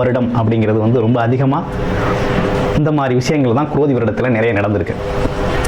வருடம் அப்படிங்கிறது வந்து ரொம்ப அதிகமாக இந்த மாதிரி விஷயங்கள் தான் குரோதி வருடத்தில் நிறைய நடந்திருக்கு.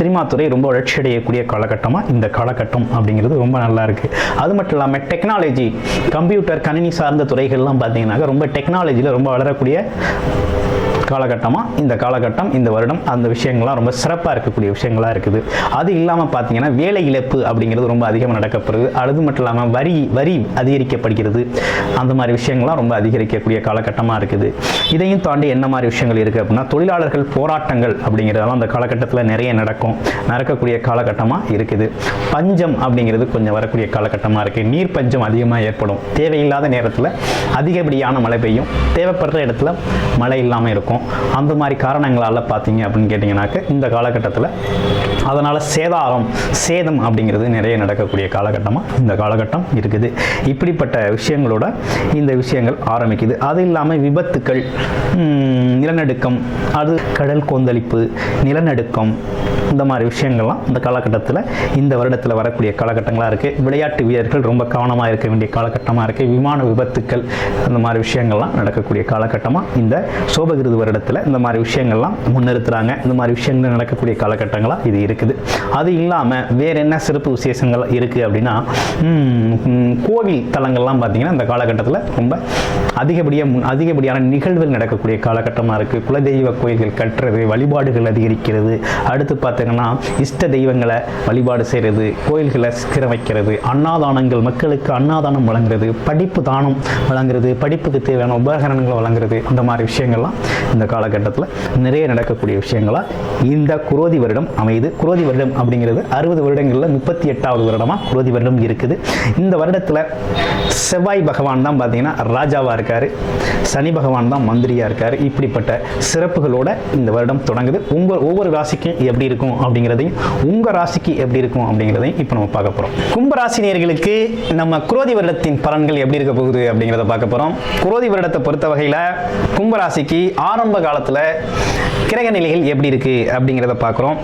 சினிமா துறை ரொம்ப வளர்ச்சி அடையக்கூடிய காலகட்டமாக இந்த காலகட்டம் அப்படிங்கிறது ரொம்ப நல்லா இருக்குது அது மட்டும் இல்லாமல் டெக்னாலஜி கம்ப்யூட்டர் கணினி சார்ந்த துறைகள்லாம் பார்த்தீங்கன்னாக்கா ரொம்ப டெக்னாலஜியில் ரொம்ப வளரக்கூடிய காலகட்டமாக இந்த காலகட்டம் இந்த வருடம் அந்த விஷயங்கள்லாம் ரொம்ப சிறப்பாக இருக்கக்கூடிய விஷயங்களாக இருக்குது. அது இல்லாமல் பார்த்தீங்கன்னா வேலை இழப்பு அப்படிங்கிறது ரொம்ப அதிகமாக நடக்கப்படுது. அது மட்டும் இல்லாமல் வரி வரி அதிகரிக்கப்படுகிறது. அந்த மாதிரி விஷயங்கள்லாம் ரொம்ப அதிகரிக்கக்கூடிய காலகட்டமாக இருக்குது. இதையும் தாண்டி என்ன மாதிரி விஷயங்கள் இருக்குது அப்படின்னா தொழிலாளர்கள் போராட்டங்கள் அப்படிங்கிறதெல்லாம் அந்த காலகட்டத்தில் நிறைய நடக்கும். நடக்கக்கூடிய காலகட்டமாக இருக்குது. பஞ்சம் அப்படிங்கிறது கொஞ்சம் வரக்கூடிய காலகட்டமாக இருக்குது நீர் பஞ்சம் அதிகமாக ஏற்படும். தேவையில்லாத நேரத்தில் அதிகப்படியான மழை பெய்யும். தேவைப்படுற இடத்துல மழை இல்லாமல் இருக்கும். அந்த மாதிரி காரணங்களால் பார்த்தீங்க அப்படின்னு கேட்டிங்கனாக்க இந்த காலகட்டத்தில் அதனால் சேதாரம் சேதம் அப்படிங்கிறது நிறைய நடக்கக்கூடிய காலகட்டமாக இந்த காலகட்டம் இருக்குது. இப்படிப்பட்ட விஷயங்களோட இந்த விஷயங்கள் ஆரம்பிக்குது. அது இல்லாமல் விபத்துக்கள் நிலநடுக்கம் அது கடல் கொந்தளிப்பு நிலநடுக்கம் இந்த மாதிரி விஷயங்கள்லாம் இந்த காலகட்டத்தில் இந்த வருடத்தில் வரக்கூடிய காலகட்டங்களாக இருக்குது விளையாட்டு வீரர்கள் ரொம்ப கவனமாக இருக்க வேண்டிய காலகட்டமாக இருக்குது விமான விபத்துக்கள் அந்த மாதிரி விஷயங்கள்லாம் நடக்கக்கூடிய காலகட்டமாக இந்த சோபகிருது வருடத்தில் இந்த மாதிரி விஷயங்கள்லாம் முன்னிறுத்துறாங்க. இந்த மாதிரி விஷயங்கள் நடக்கக்கூடிய காலகட்டங்களாக இது இருக்குது. அது இல்லாமல் வேறு என்ன சிறப்பு விசேஷங்கள் இருக்குது அப்படின்னா கோவில் தலங்கள்லாம் பார்த்தீங்கன்னா இந்த காலகட்டத்தில் ரொம்ப அதிகப்படியாக முன் அதிகப்படியான நிகழ்வுகள் நடக்கக்கூடிய காலகட்டமாக இருக்குது குலதெய்வ கோயில்கள் கட்டுறது வழிபாடுகள் அதிகரிக்கிறது. அடுத்து பார்த்தீங்கன்னா இஷ்ட தெய்வங்களை வழிபாடு செய்கிறது கோயில்களை சிக்கிர வைக்கிறது அன்னதானங்கள் மக்களுக்கு அன்னாதானம் வழங்குறது படிப்பு தானம் வழங்குறது படிப்புக்கு தேவையான உபகரணங்களை வழங்குறது அந்த மாதிரி விஷயங்கள்லாம் இந்த காலகட்டத்தில் நிறைய நடக்கக்கூடிய விஷயங்களா இந்த குரோதி வருடம் அமையுது. குரோதி வருடம் அப்படிங்கிறது அறுபது வருடங்களில் முப்பத்தி எட்டாவது வருடமாக குரோதி வருடம் இருக்குது. இந்த வருடத்தில் செவ்வாய் பகவான் தான் பார்த்தீங்கன்னா ராஜாவாக இருக்கார். சனி பகவான் தான் மந்திரியாக இருக்கார். இப்படிப்பட்ட சிறப்புகளோட இந்த வருடம் தொடங்குது. உங்கள் ஒவ்வொரு ராசிக்கும் எப்படி இருக்கும்? அப்படிங்கிறதையும் உங்கள் ராசிக்கு எப்படி இருக்கும் அப்படிங்கிறதையும் இப்போ நம்ம பார்க்க போகிறோம் கும்பராசி நேர்களுக்கு நம்ம குரோதி வருடத்தின் பலன்கள் எப்படி இருக்க போகுது அப்படிங்கிறத பார்க்க போகிறோம் குரோதி வருடத்தை பொறுத்த வகையில் கும்பராசிக்கு ஆரம்ப காலத்தில் கிரக நிலைகள் எப்படி இருக்குது அப்படிங்கிறத பார்க்குறோம்.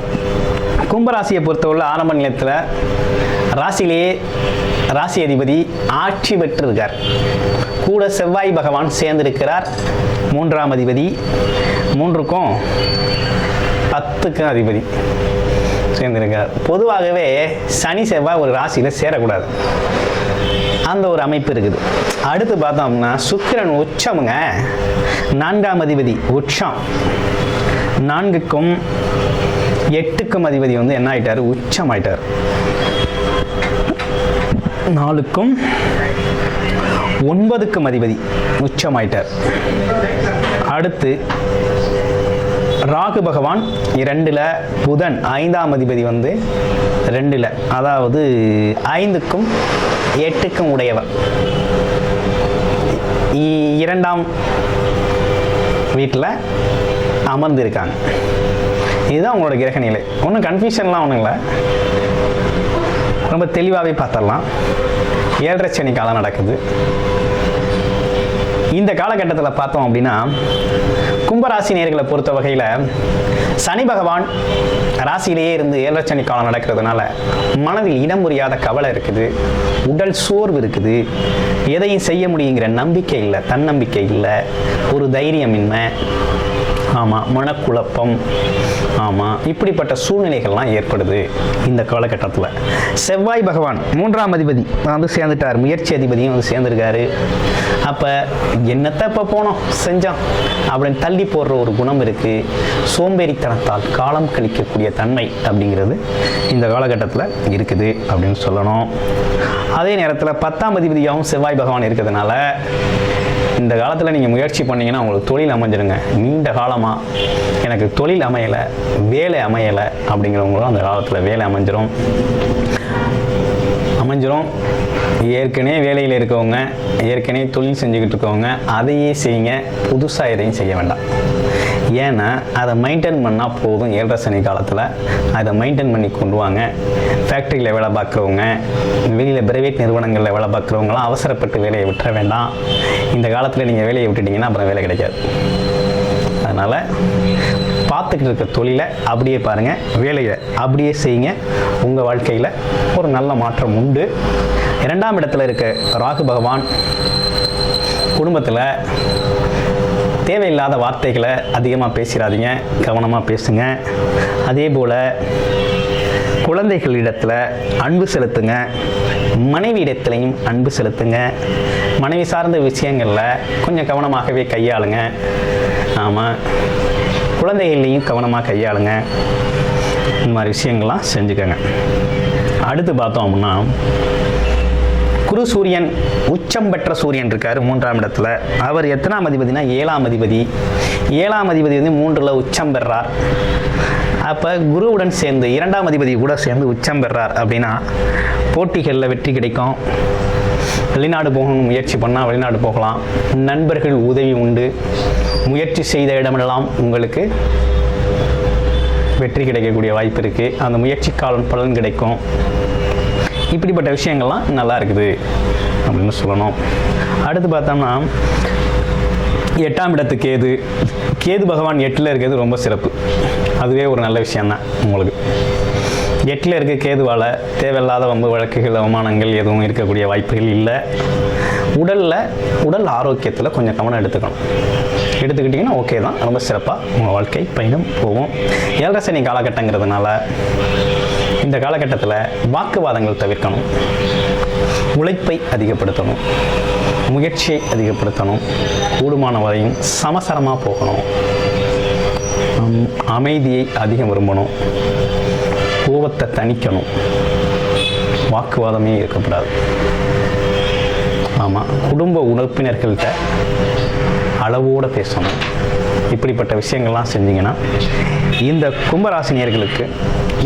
கும்பராசியை பொறுத்தவரை ஆரம்ப நிலையத்தில் ராசியிலேயே ராசி அதிபதி ஆட்சி பெற்றிருக்கார். கூட செவ்வாய் பகவான் சேர்ந்திருக்கிறார். மூன்றாம் அதிபதி. மூன்றுக்கும் பத்துக்கும் அதிபதி. சேர்ந்திருக்கார் பொதுவாகவே சனி செவ்வாய் ஒரு ராசியில் சேரக்கூடாது. அந்த ஒரு அமைப்பு இருக்குது. அடுத்து பார்த்தோம்னா சுக்கிரன் உச்சமுங்க. நான்காம் அதிபதி உச்சம். நான்குக்கும் எட்டுக்கும் அதிபதி வந்து என்ன ஆயிட்டாரு? உச்சம் ஆயிட்டார். நாலுக்கும் ஒன்பதுக்கும் அதிபதி உச்சமாயிட்டார் அடுத்து ராகு பகவான் இரண்டில் புதன் ஐந்தாம் அதிபதி வந்து ரெண்டில் அதாவது ஐந்துக்கும் எட்டுக்கும் உடையவர். இ- இரண்டாம் வீட்டில் அமர்ந்திருக்காங்க. இதுதான் உங்களோட கிரக நிலை. ஒன்றும் கன்ஃபியூஷன்லாம் ஒன்றும் இல்லை. ரொம்ப தெளிவாகவே பார்த்துடலாம். ஏழரை சனி காலம் நடக்குது. இந்த காலகட்டத்தில் பார்த்தோம் அப்படின்னா கும்பராசி நேர்களை பொறுத்த வகையில் சனி பகவான் ராசியிலேயே இருந்து ஏழரை சனி காலம் நடக்கிறதுனால மனதில் இடம் புரியாத கவலை இருக்குது உடல் சோர்வு இருக்குது எதையும் செய்ய முடியுங்கிற நம்பிக்கை இல்லை தன்னம்பிக்கை இல்லை ஒரு தைரியமின்மை ஆமாம் மனக்குழப்பம் ஆமாம் இப்படிப்பட்ட சூழ்நிலைகள்லாம் ஏற்படுது இந்த காலகட்டத்தில். செவ்வாய் பகவான் மூன்றாம் அதிபதி வந்து சேர்ந்துட்டார். முயற்சி அதிபதியும் வந்து சேர்ந்துருக்காரு. அப்போ என்னத்தை இப்போ போனோம்? செஞ்சோம். அப்படின்னு தள்ளி போடுற ஒரு குணம் இருக்குது சோம்பேறித்தனத்தால் காலம் கழிக்கக்கூடிய தன்மை அப்படிங்கிறது இந்த காலகட்டத்தில் இருக்குது அப்படின்னு சொல்லணும். அதே நேரத்தில் பத்தாம் அதிபதியாகவும் செவ்வாய் பகவான் இருக்கிறதுனால இந்த காலத்தில் நீங்கள் முயற்சி பண்ணீங்கன்னா உங்களுக்கு தொழில் அமைஞ்சிருங்க. நீண்ட காலமாக எனக்கு தொழில் அமையலை வேலை அமையலை அப்படிங்கிறவங்களும் அந்த காலத்தில் வேலை அமைஞ்சிரும். அமைஞ்சிரும். ஏற்கனவே வேலையில் இருக்கவங்க ஏற்கனவே தொழில் செஞ்சுக்கிட்டு இருக்கவங்க அதையே செய்யுங்க. புதுசாக எதையும் செய்ய வேண்டாம். ஏன்னா அதை மெயின்டைன் பண்ணால் போதும் ஏழரை சனி காலத்தில். அதை மெயின்டைன் பண்ணி கொண்டு வாங்க. ஃபேக்ட்ரியில் வேலை பார்க்குறவங்க வெளியில் பிரைவேட் நிறுவனங்களில் வேலை பார்க்குறவங்களாம் அவசரப்பட்டு வேலையை விட்டுற வேண்டாம். இந்த காலத்தில் நீங்கள் வேலையை விட்டுட்டீங்கன்னா அப்புறம் வேலை கிடைக்காது. அதனால் பார்த்துக்கிட்டு இருக்க தொழிலை அப்படியே பாருங்கள் வேலையை அப்படியே செய்யுங்க. உங்கள் வாழ்க்கையில் ஒரு நல்ல மாற்றம் உண்டு. இரண்டாம் இடத்துல இருக்க ராகு பகவான் குடும்பத்தில் தேவையில்லாத வார்த்தைகளை அதிகமாக பேசிடாதீங்க கவனமாக பேசுங்க. அதே போல் குழந்தைகளிடத்தில் அன்பு செலுத்துங்க மனைவி இடத்துலையும் அன்பு செலுத்துங்க. மனைவி சார்ந்த விஷயங்களில் கொஞ்சம் கவனமாகவே கையாளுங்க. ஆமாம் குழந்தைகள்லையும் கவனமாக கையாளுங்க. இந்த மாதிரி விஷயங்கள்லாம் செஞ்சுக்கோங்க. அடுத்து பார்த்தோம் அப்படின்னா குரு சூரியன் உச்சம் பெற்ற சூரியன் இருக்கார் மூன்றாம் இடத்துல. அவர் எத்தனாம் அதிபதினா ஏழாம் அதிபதி. ஏழாம் அதிபதி வந்து மூன்றில் உச்சம் பெறார். அப்போ குருவுடன் சேர்ந்து இரண்டாம் அதிபதி கூட சேர்ந்து உச்சம் பெறார் அப்படின்னா போட்டிகளில் வெற்றி கிடைக்கும். வெளிநாடு போகணும்னு முயற்சி பண்ணால் வெளிநாடு போகலாம். நண்பர்கள் உதவி உண்டு. முயற்சி செய்த இடமெல்லாம் உங்களுக்கு வெற்றி கிடைக்கக்கூடிய வாய்ப்பு இருக்குது அந்த முயற்சி காலம் பலன் கிடைக்கும். இப்படிப்பட்ட விஷயங்கள்லாம் நல்லா இருக்குது அப்படின்னு சொல்லணும். அடுத்து பார்த்தோம்னா எட்டாம் இடத்து கேது. கேது பகவான் எட்டில் இருக்கிறது ரொம்ப சிறப்பு. அதுவே ஒரு நல்ல விஷயந்தான் உங்களுக்கு. எட்டில் இருக்க கேதுவால் தேவையில்லாத வம்பு வழக்குகள் அவமானங்கள் எதுவும் இருக்கக்கூடிய வாய்ப்புகள் இல்லை. உடலில் உடல் ஆரோக்கியத்தில் கொஞ்சம் கவனம் எடுத்துக்கணும். எடுத்துக்கிட்டிங்கன்னா ஓகே தான். ரொம்ப சிறப்பாக உங்கள் வாழ்க்கை பயணம் போவோம் ஏழரை சனி காலகட்டங்கிறதுனால இந்த காலகட்டத்தில் வாக்குவாதங்கள் தவிர்க்கணும். உழைப்பை அதிகப்படுத்தணும். முயற்சியை அதிகப்படுத்தணும். கூடுமான வரையும் சமசரமாக போகணும். அமைதியை அதிகம் விரும்பணும். கோபத்தை தணிக்கணும். வாக்குவாதமே இருக்கக்கூடாது. ஆமாம் குடும்ப உறுப்பினர்கள்ட்ட அளவோடு பேசணும். இப்படிப்பட்ட விஷயங்கள்லாம் செஞ்சீங்கன்னா இந்த கும்பராசினியர்களுக்கு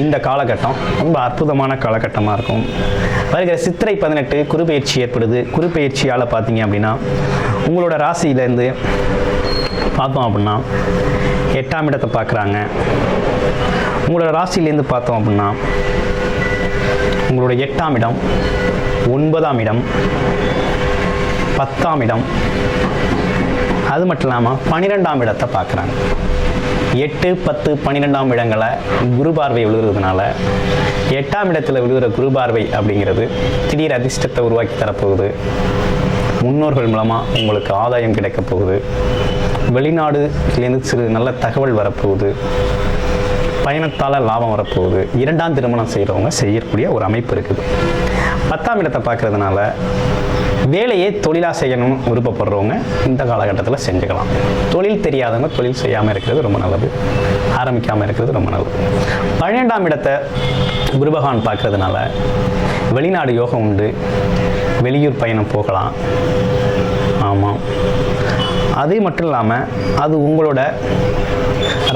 இந்த காலகட்டம் ரொம்ப அற்புதமான காலகட்டமாக இருக்கும். வருகிற சித்திரை பதினெட்டு குருபெயர்ச்சி ஏற்படுது. குறுப்பெயர்ச்சியால் பார்த்தீங்க அப்படின்னா உங்களோட ராசியிலேருந்து பார்த்தோம் அப்படின்னா எட்டாம் இடத்தை பார்க்குறாங்க. உங்களோட ராசியிலேருந்து பார்த்தோம் அப்படின்னா உங்களோட எட்டாம் இடம் ஒன்பதாம் இடம் பத்தாம் இடம் அது மட்டும் இல்லாமல் பன்னிரெண்டாம் இடத்தை பார்க்குறாங்க. எட்டு பத்து பன்னிரெண்டாம் இடங்களை குரு பார்வை விழுகிறதுனால எட்டாம் இடத்துல விழுகிற குரு பார்வை அப்படிங்கிறது திடீர் அதிர்ஷ்டத்தை உருவாக்கி தரப்போகுது. முன்னோர்கள் மூலமாக உங்களுக்கு ஆதாயம் கிடைக்கப் போகுது. வெளிநாடுலேருந்து சிறு நல்ல தகவல் வரப்போகுது. பயணத்தால் லாபம் வரப்போகுது. இரண்டாம் திருமணம் செய்கிறவங்க செய்யக்கூடிய ஒரு அமைப்பு இருக்குது. பத்தாம் இடத்தை பார்க்குறதுனால வேலையை தொழிலாக செய்யணும்னு விருப்பப்படுறவங்க இந்த காலகட்டத்தில் செஞ்சுக்கலாம். தொழில் தெரியாதவங்க தொழில் செய்யாமல் இருக்கிறது ரொம்ப நல்லது. ஆரம்பிக்காமல் இருக்கிறது ரொம்ப நல்லது. பன்னெண்டாம் இடத்தை குருபகவான் பார்க்கறதுனால வெளிநாடு யோகம் உண்டு. வெளியூர் பயணம் போகலாம். ஆமாம் அது மட்டும் இல்லாமல் அது உங்களோட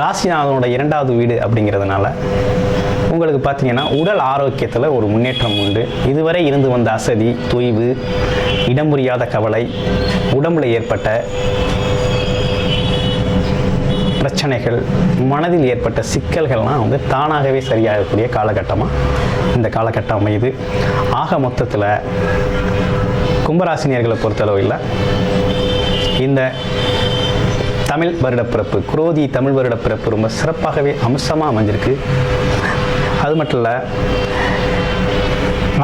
ராசிநாதனோட இரண்டாவது வீடு அப்படிங்கிறதுனால உங்களுக்கு பார்த்தீங்கன்னா உடல் ஆரோக்கியத்தில் ஒரு முன்னேற்றம் உண்டு. இதுவரை இருந்து வந்த அசதி தொய்வு இடம் புரியாத கவலை உடம்புல ஏற்பட்ட பிரச்சனைகள் மனதில் ஏற்பட்ட சிக்கல்கள்லாம் வந்து தானாகவே சரியாகக்கூடிய காலகட்டமாக இந்த காலகட்டம் அமையுது. ஆக மொத்தத்தில் கும்பராசினியர்களை பொறுத்தளவில் இந்த தமிழ் வருடப்பிறப்பு குரோதி தமிழ் வருடப்பிறப்பு ரொம்ப சிறப்பாகவே அம்சமாக அமைஞ்சிருக்கு. அது மட்டும் இல்லை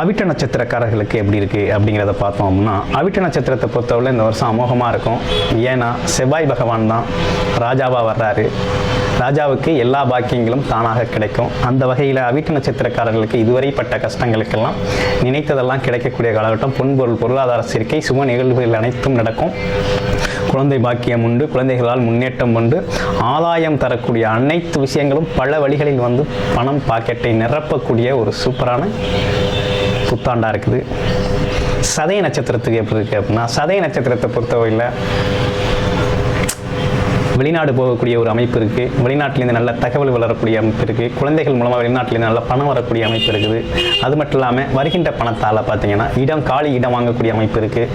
அவிட்ட நட்சத்திரக்காரர்களுக்கு எப்படி இருக்குது அப்படிங்கிறத பார்த்தோம் அப்படின்னா அவிட்ட நட்சத்திரத்தை பொறுத்தவரை இந்த வருஷம் அமோகமாக இருக்கும். ஏன்னா செவ்வாய் பகவான் தான் ராஜாவாக வர்றாரு. ராஜாவுக்கு எல்லா பாக்கியங்களும் தானாக கிடைக்கும். அந்த வகையில் அவிட்ட நட்சத்திரக்காரர்களுக்கு இதுவரைப்பட்ட கஷ்டங்களுக்கெல்லாம் நினைத்ததெல்லாம் கிடைக்கக்கூடிய காலகட்டம் பொன்பொருள் பொருளாதார சேர்க்கை சுப நிகழ்வுகள் அனைத்தும் நடக்கும். குழந்தை பாக்கியம் உண்டு குழந்தைகளால் முன்னேற்றம் உண்டு. ஆதாயம் தரக்கூடிய அனைத்து விஷயங்களும் பல வழிகளில் வந்து பணம் பாக்கெட்டை நிரப்பக்கூடிய ஒரு சூப்பரான புத்தாண்டாக இருக்குது. சதய நட்சத்திரத்துக்கு எப்படி இருக்குது அப்படின்னா சதய நட்சத்திரத்தை பொறுத்தவரையில் வெளிநாடு போகக்கூடிய ஒரு அமைப்பு இருக்குது வெளிநாட்டிலேருந்து நல்ல தகவல் வளரக்கூடிய அமைப்பு இருக்குது குழந்தைகள் மூலமாக வெளிநாட்டிலேருந்து நல்ல பணம் வரக்கூடிய அமைப்பு இருக்குது. அது மட்டும் இல்லாமல் வருகின்ற பணத்தால் பார்த்தீங்கன்னா இடம் காலி இடம் வாங்கக்கூடிய அமைப்பு இருக்குது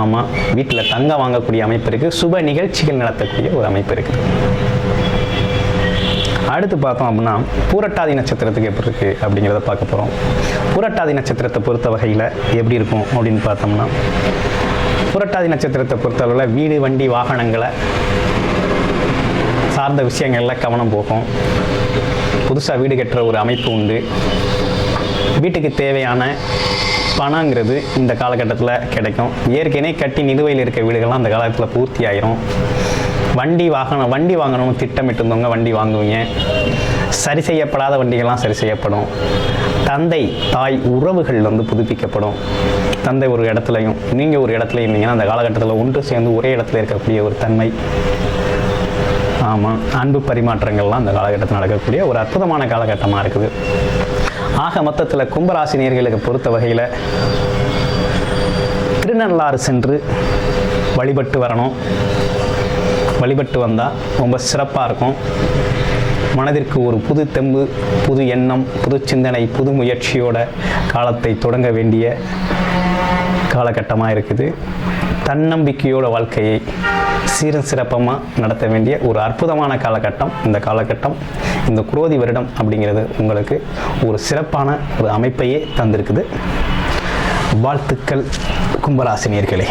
ஆமாம் வீட்டில் தங்க வாங்கக்கூடிய அமைப்பு இருக்குது சுப நிகழ்ச்சிகள் நடத்தக்கூடிய ஒரு அமைப்பு இருக்குது அடுத்து பார்த்தோம் அப்படின்னா பூரட்டாதி நட்சத்திரத்துக்கு எப்படி இருக்குது அப்படிங்கிறத பார்க்க போகிறோம் பூரட்டாதி நட்சத்திரத்தை பொறுத்த வகையில் எப்படி இருக்கும் அப்படின்னு பார்த்தோம்னா புரட்டாதி நட்சத்திரத்தை பொறுத்தளவில் வீடு வண்டி வாகனங்களை சார்ந்த விஷயங்களில் கவனம் போகும். புதுசாக வீடு கட்டுற ஒரு அமைப்பு உண்டு. வீட்டுக்கு தேவையான பணங்கிறது இந்த காலகட்டத்தில் கிடைக்கும். ஏற்கனவே கட்டி நிலுவையில் இருக்க வீடுகள்லாம் அந்த காலத்தில் பூர்த்தி ஆயிரும். வண்டி வாகனம் வண்டி வாங்கணும்னு திட்டமிட்டிருந்தவங்க வண்டி வாங்குவீங்க. சரி செய்யப்படாத வண்டிகள்லாம் சரி செய்யப்படும். தந்தை தாய் உறவுகள் வந்து புதுப்பிக்கப்படும். தந்தை ஒரு இடத்துலையும் நீங்கள் ஒரு இடத்துல இருந்தீங்கன்னா அந்த காலகட்டத்தில் ஒன்று சேர்ந்து ஒரே இடத்துல இருக்கக்கூடிய ஒரு தன்மை. ஆமாம் அன்பு பரிமாற்றங்கள்லாம் அந்த காலகட்டத்தில் நடக்கக்கூடிய ஒரு அற்புதமான காலகட்டமாக இருக்குது. ஆக மொத்தத்தில் கும்பராசினியர்களுக்கு பொறுத்த வகையில் திருநள்ளாறு சென்று வழிபட்டு வரணும். வழிபட்டு வந்தால் ரொம்ப சிறப்பாக இருக்கும். மனதிற்கு ஒரு புது தெம்பு புது எண்ணம் புது சிந்தனை புது முயற்சியோட காலத்தை தொடங்க வேண்டிய காலகட்டமாக இருக்குது. தன்னம்பிக்கையோட வாழ்க்கையை சீரும் சிறப்பமாக நடத்த வேண்டிய ஒரு அற்புதமான காலகட்டம். இந்த காலகட்டம் இந்த குரோதி வருடம் அப்படிங்கிறது உங்களுக்கு ஒரு சிறப்பான ஒரு அமைப்பையே தந்திருக்குது. வாழ்த்துக்கள் கும்பராசினியர்களே